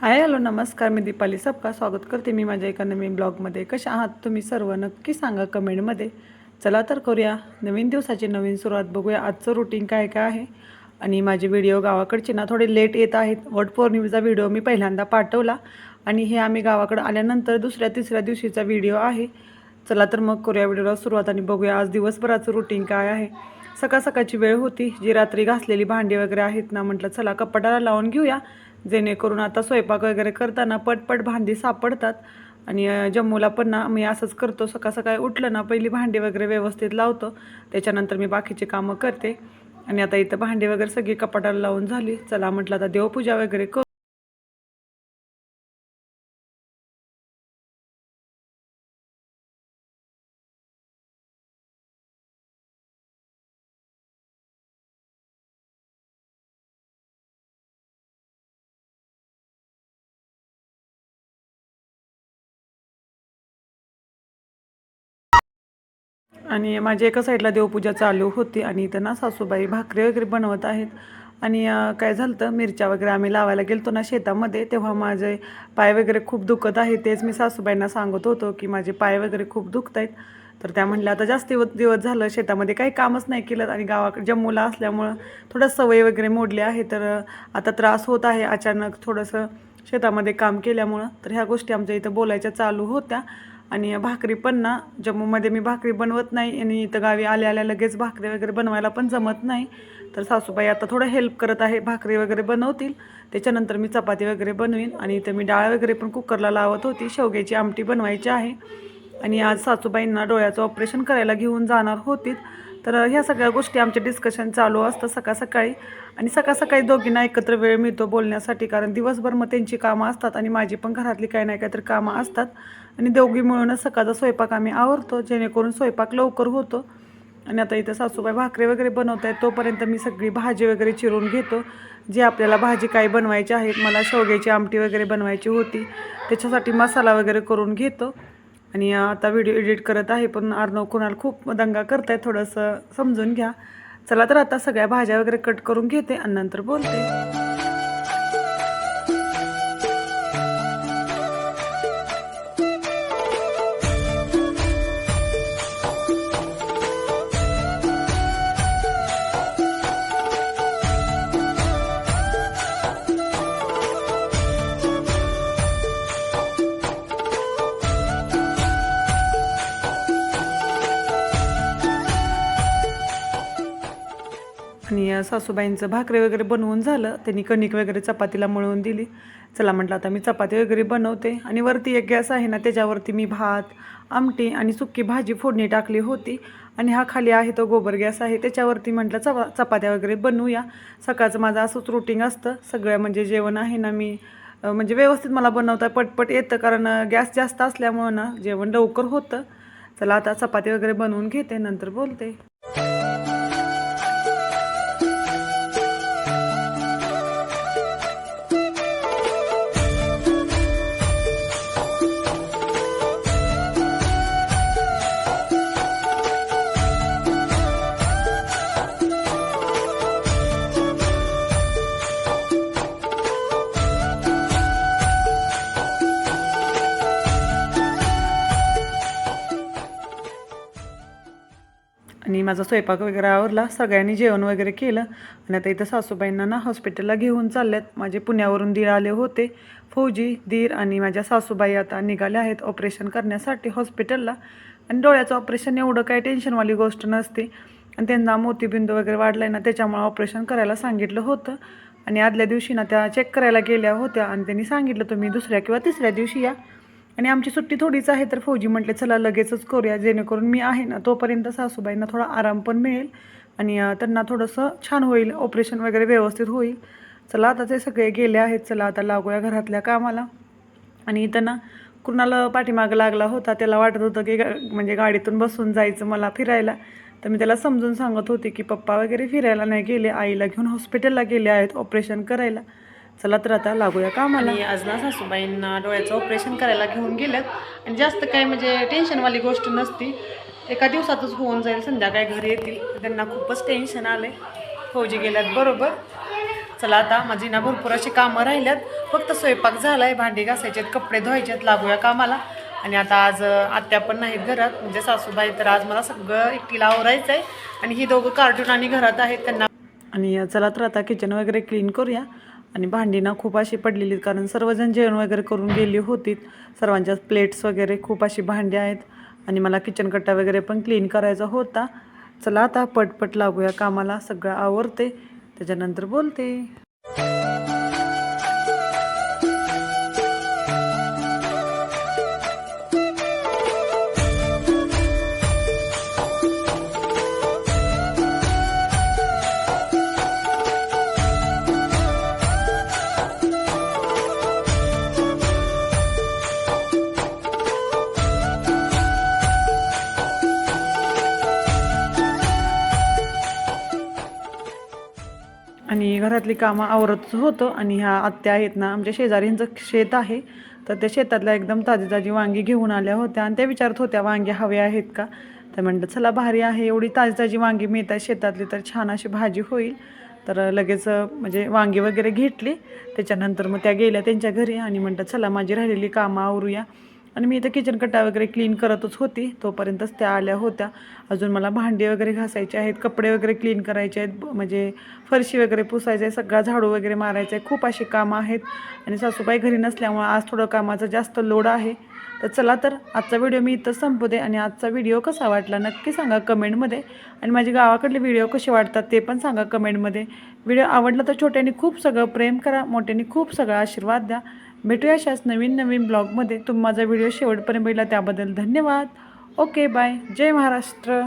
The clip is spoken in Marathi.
हाय हॅलो नमस्कार मी दीपाली सबका स्वागत करते मी माझ्या एका नवीन ब्लॉगमध्ये. कशा आहात तुम्ही सर्व? नक्की सांगा कमेंटमध्ये. चला तर करूया. नवीन दिवसाची नवीन सुरुवात बघूया. आजचं रुटीन काय काय आहे? आणि माझे व्हिडिओ गावाकडचे ना थोडे लेट येत आहेत. वट व्हिडिओ मी पहिल्यांदा पाठवला. आणि हे आम्ही गावाकडं आल्यानंतर दुसऱ्या तिसऱ्या दिवशीचा व्हिडिओ आहे. चला तर मग करूया व्हिडिओला सुरुवात आणि बघूया आज दिवसभराचं रुटीन काय आहे. सकाळ सकाळची वेळ होती. जी रात्री घासलेली भांडी वगैरे आहेत ना म्हटलं चला कपाटाला लावून घेऊया. जेणेकरून आता स्वयंपाक वगैरे करताना पटपट भांडी सापडतात. आणि जम्मूला पण ना मी असंच करतो. सकाळ सकाळी उठलं ना पहिली भांडी वगैरे व्यवस्थित लावतो. त्याच्यानंतर मी बाकीची कामं करते. आणि आता इथं भांडी वगैरे सगळी कपाटाला लावून झाली. चला म्हटलं आता देवपूजा वगैरे करू. आणि माझ्या एका साईडला देवपूजा चालू होती आणि इथं ना सासूबाई भाकरी वगैरे बनवत आहेत. आणि काय झालं तर मिरच्या वगैरे आम्ही लावायला गेलतो ना शेतामध्ये तेव्हा माझे पाय वगैरे खूप दुखत आहे. तेच मी सासूबाईंना सांगत होतो की माझे पाय वगैरे खूप दुखत आहेत. तर त्या म्हणल्या आता जास्त दिवस दिवस झालं शेतामध्ये काही कामच नाही केलं आणि गावाकडे जम्मूला असल्यामुळं थोडं सवय वगैरे मोडली आहे. तर आता त्रास होत आहे. अचानक थोडंसं शेतामध्ये काम केल्यामुळं तर ह्या गोष्टी आमच्या इथं बोलायच्या चालू होत्या. आणि भाकरी पण ना जम्मूमध्ये मी भाकरी बनवत नाही आणि इथं गावी आल्या आल्या लगेच भाकरी वगैरे बनवायला पण जमत नाही. तर सासूबाई आता थोडं हेल्प करत आहे भाकरी वगैरे बनवतील. त्याच्यानंतर मी चपाती वगैरे बनवीन आणि इथं मी डाळ वगैरे पण कुकरला लावत होती शेवग्याची आमटी बनवायची आहे. आणि आज सासूबाईंना डोळ्याचं ऑपरेशन करायला घेऊन जाणार होतीत. तर ह्या सगळ्या गोष्टी आमचे डिस्कशन चालू असतं सकाळ सकाळी. आणि सकाळ सकाळी दोघींना एकत्र वेळ मिळतो बोलण्यासाठी कारण दिवसभर मग त्यांची कामं असतात आणि माझी पण घरातली काही नाही काहीतरी कामं असतात. आणि दोघी मिळूनच सकाळचा स्वयंपाक आम्ही आवरतो जेणेकरून स्वयंपाक लवकर होतो. आणि आता इथं सासूबाई भाकरी वगैरे बनवत आहेत तोपर्यंत मी सगळी भाजी वगैरे चिरून घेतो. जी आपल्याला भाजी काय बनवायची आहेत मला शेवग्याची आमटी वगैरे बनवायची होती त्याच्यासाठी मसाला वगैरे करून घेतो. आणि आता व्हिडिओ एडिट करत आहे पण अर्णव कुणाल खूप दंगा करत आहे थोडंसं समजून घ्या. चला तर आता सगळ्या भाज्या वगैरे कट करून घेते आणि नंतर बोलते. आणि सासूबाईंचं भाकरी वगैरे बनवून झालं. त्यांनी कणिक वगैरे चपातीला मळवून दिली. चला म्हटलं आता मी चपाती वगैरे बनवते. आणि वरती एक गॅस आहे ना त्याच्यावरती मी भात आमटी आणि सुक्की भाजी फोडणी टाकली होती. आणि हा खाली आहे तो गोबर गॅस आहे. त्याच्यावरती म्हटलं चपा चपात्या वगैरे बनवूया. सकाळचं माझं असंच रुटीन असतं. सगळं म्हणजे जेवण आहे ना मी म्हणजे व्यवस्थित मला बनवता पटपट येतं. कारण गॅस जास्त असल्यामुळं ना जेवण लवकर होतं. चला आता चपाती वगैरे बनवून घेते नंतर बोलते. माझा स्वयंपाक वगैरे आवरला सगळ्यांनी जेवण वगैरे केलं आणि आता इथं सासूबाईंना ना हॉस्पिटलला घेऊन चालल्यात. माझे पुण्यावरून दीर आले होते. फौजी दीर आणि माझ्या सासूबाई आता निघाल्या आहेत ऑपरेशन करण्यासाठी हॉस्पिटलला. आणि डोळ्याचं ऑपरेशन एवढं काही टेन्शनवाली गोष्ट नसते. आणि त्यांना मोतीबिंदू वगैरे वाढलाय ना त्याच्यामुळे ऑपरेशन करायला सांगितलं होतं. आणि आदल्या दिवशी ना त्या चेक करायला गेल्या होत्या आणि त्यांनी सांगितलं तुम्ही दुसऱ्या किंवा तिसऱ्या दिवशी या. आणि आमची सुट्टी थोडीच आहे तर फौजी म्हटले चला लगेचच करूया जेणेकरून मी आहे ना तोपर्यंत सासूबाईंना थोडा आराम पण मिळेल आणि त्यांना थोडंसं छान होईल ऑपरेशन वगैरे व्यवस्थित होईल. चला आता ते सगळे गेले आहेत चला आता लागूया घरातल्या कामाला. आणि त्यांना कुणाला पाठीमागं लागला होता त्याला वाटत होतं की गा- म्हणजे गाडीतून बसून जायचं मला फिरायला. तर मी त्याला समजून सांगत होते की पप्पा वगैरे फिरायला नाही गेले आईला घेऊन हॉस्पिटलला गेले आहेत ऑपरेशन करायला. चला तर आता लागूया कामाला. आज ना सासूबाईंना डोळ्याचं ऑपरेशन करायला घेऊन गेल्यात आणि जास्त काय म्हणजे टेन्शनवाली गोष्ट नसती. एका दिवसातच होऊन जाईल संध्याकाळी घरी येतील. त्यांना खूपच टेन्शन आलंय. फौजी गेल्यात बरोबर. चला आता माझी ना भरपूर अशी कामं राहिल्यात. फक्त स्वयंपाक झालाय भांडी घासायचे कपडे धुवायचेत लागूया कामाला. आणि आता आज आत्या पण नाहीत घरात. म्हणजे सासूबाई तर आज मला सगळं एकटीला आवरायचं आहे आणि ही दोघं कार्टून आणि घरात आहेत त्यांना आणि चला तर आता किचन वगैरे क्लीन करूया. आणि भांडी ना खूप अशी पडलेली कारण सर्वजण जेवण वगैरे करून गेली होती सर्वांच्या प्लेट्स वगैरे खूप अशी भांडी आहेत. आणि मला किचन कट्टा वगैरे पण क्लीन करायचा होता. चला आता पटपट लागूया कामाला सगळं आवडते त्याच्यानंतर बोलते. घरातली कामं आवरत होतं आणि ह्या आत्या आहेत ना आमच्या शेजारींचं शेत आहे. तर त्या शेतातल्या एकदम ताजी ताजी वांगी घेऊन आल्या होत्या आणि त्या विचारत होत्या वांगी हवे आहेत का? तर म्हणलं चला भारी आहे. एवढी ताजी ताजी वांगी मिळतात शेतातली तर छान अशी भाजी होईल. तर लगेच म्हणजे वांगी वगैरे घेतली. त्याच्यानंतर मग त्या गेल्या त्यांच्या घरी आणि म्हणतात चला माझी राहिलेली कामं आवरूया. आणि मी इथं किचन कट्टा वगैरे क्लीन करतच होती. तोपर्यंतच त्या आल्या होत्या. अजून मला भांडी वगैरे घासायचे आहेत कपडे वगैरे क्लीन करायचे आहेत म्हणजे फरशी वगैरे पुसायचं आहे सगळा झाडू वगैरे मारायचं आहे खूप अशी कामं आहेत. आणि सासूबाई घरी नसल्यामुळं आज थोडं कामाचा जास्त लोड आहे. तर चला तर आजचा व्हिडिओ मी इथं संपवते आणि आजचा व्हिडिओ कसा वाटला नक्की सांगा कमेंटमध्ये. आणि माझे गावाकडले व्हिडिओ कसे वाटतात ते पण सांगा कमेंटमध्ये. व्हिडिओ आवडला तर छोट्यांनी खूप सगळं प्रेम करा मोठ्यांनी खूप सगळा आशीर्वाद द्या. भेटूया अशाच नवीन नवीन ब्लॉगमध्ये. तुम्ही माझा व्हिडिओ शेवटपर्यंत बघितला त्याबद्दल धन्यवाद. Okay bye. जय महाराष्ट्र.